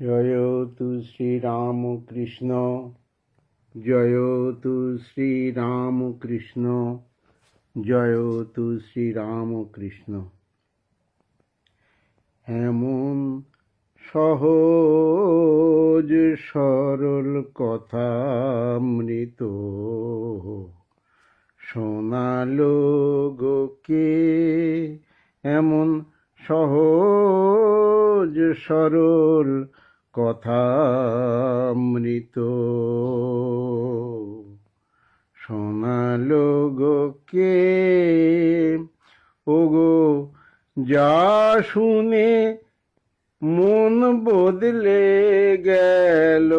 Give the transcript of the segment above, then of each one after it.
জয় তু শ্রীরাম কৃষ্ণ। জয় তু শ্রীরাম কৃষ্ণ। জয় তু শ্রীরাম কৃষ্ণ। এমন সহজ সরল কথা মৃত। শোনালো গোকে এমন সহজ সরল কথা মৃত শোনালো গোকে ওগো, যা শুনে মন বদলে গেল।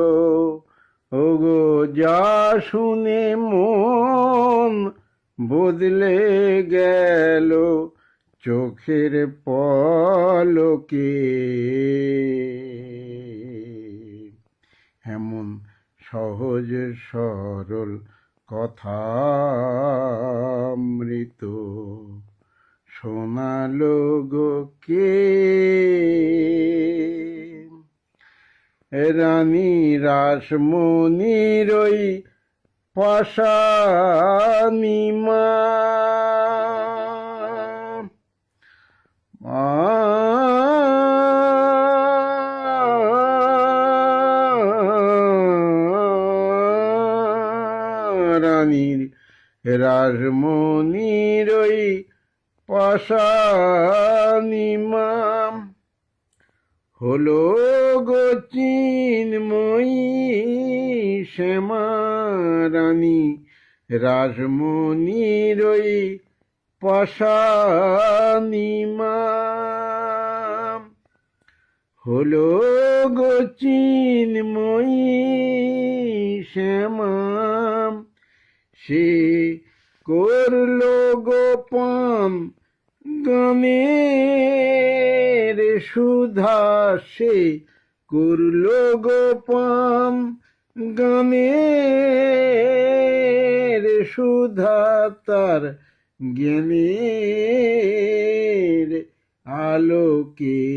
ওগো, যা শুনে মন বদলে গেল। চোখের পলকে এমন সহজ সরল কথা মৃত। শোনালো গোকে রানী রাসমণির ওই পাশানিমা রানীর রাসমণির ওই পাশানিমাম হলো চিন্ময়ী শ্যামা রানী রাসমণির ওই পাশানিমাম হলো চিন্ময়ী শ্যামাম সে করল গোপন গানের সুধা সে করল গোপন গানের সুধা তার জ্ঞানের আলোকে।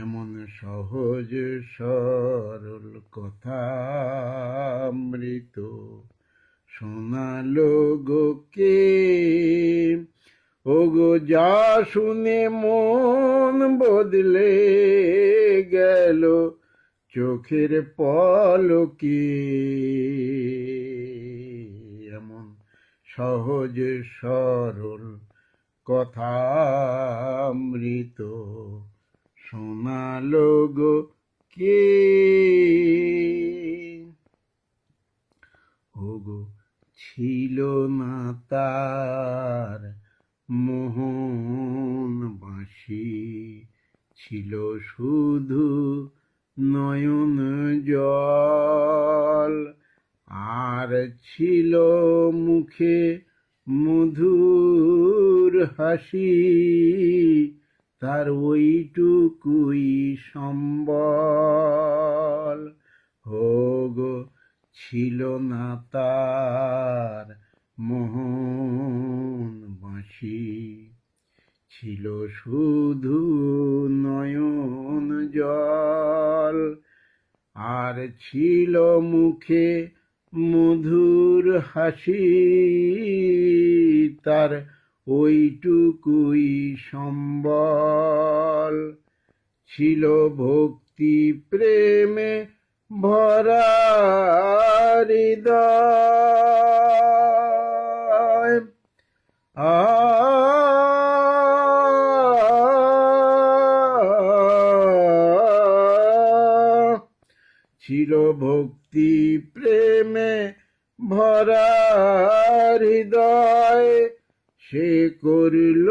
এমন সহজ সরল কথা মৃত শোনালো গোকে ওগো যা শুনে মন বদলে গেল চোখের পলকে। এমন সহজ সরল কথা মৃত শোনালো গো কে? ওগো, ছিল না তার মোহন বাঁশি, ছিল শুধু নয়ন জল। আর ছিল মুখে মধুর হাসি তার ওইটুকুই সম্বল। হোগো ছিল না তার মোহন বাঁশি। ছিল শুধু নয়ন জল। আর ছিল মুখে মধুর হাসি, তার ওইটুকুই সম্বল। ছিল ভক্তি প্রেমে ভরা হৃদয়। ছিল ভক্তি প্রেমে ভরা হৃদয়। সে করল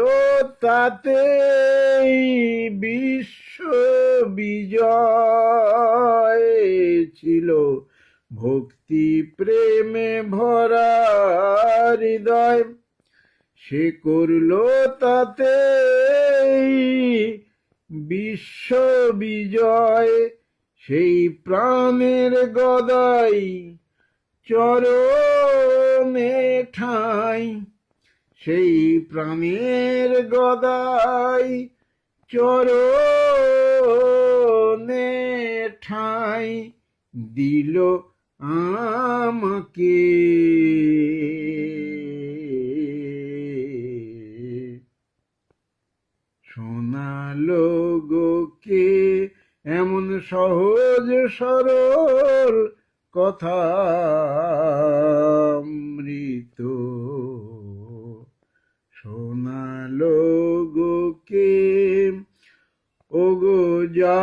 তাতে বিশ্ব বিজয় ছিল। ভক্তি প্রেমে ভরা হৃদয় সে করল তাতে বিশ্ব বিজয়। সেই প্রাণের গদাই চরণে ঠাই। সেই প্রাণের গদাই চরণে ঠাই দিল আমাকে। শোনালো গোকে এমন সহজ সরল কথা মৃত শোনালো গোকে ওগো, যা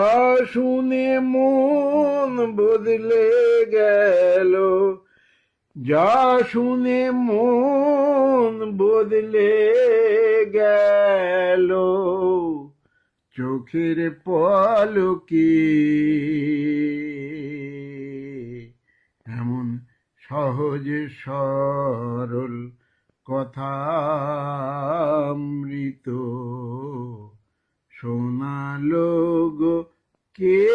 শুনে মন বদলে গেল, যা শুনে মন বদলে গেল। চোখের পলকে এমন সহজ সরল কথা মৃত শোনালো গো কে?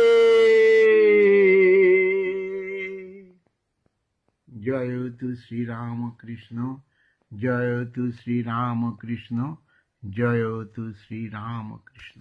জয় তু শ্রীরামকৃষ্ণ জয় তু শ্রীরামকৃষ্ণ জয় তু শ্রীরামকৃষ্ণ।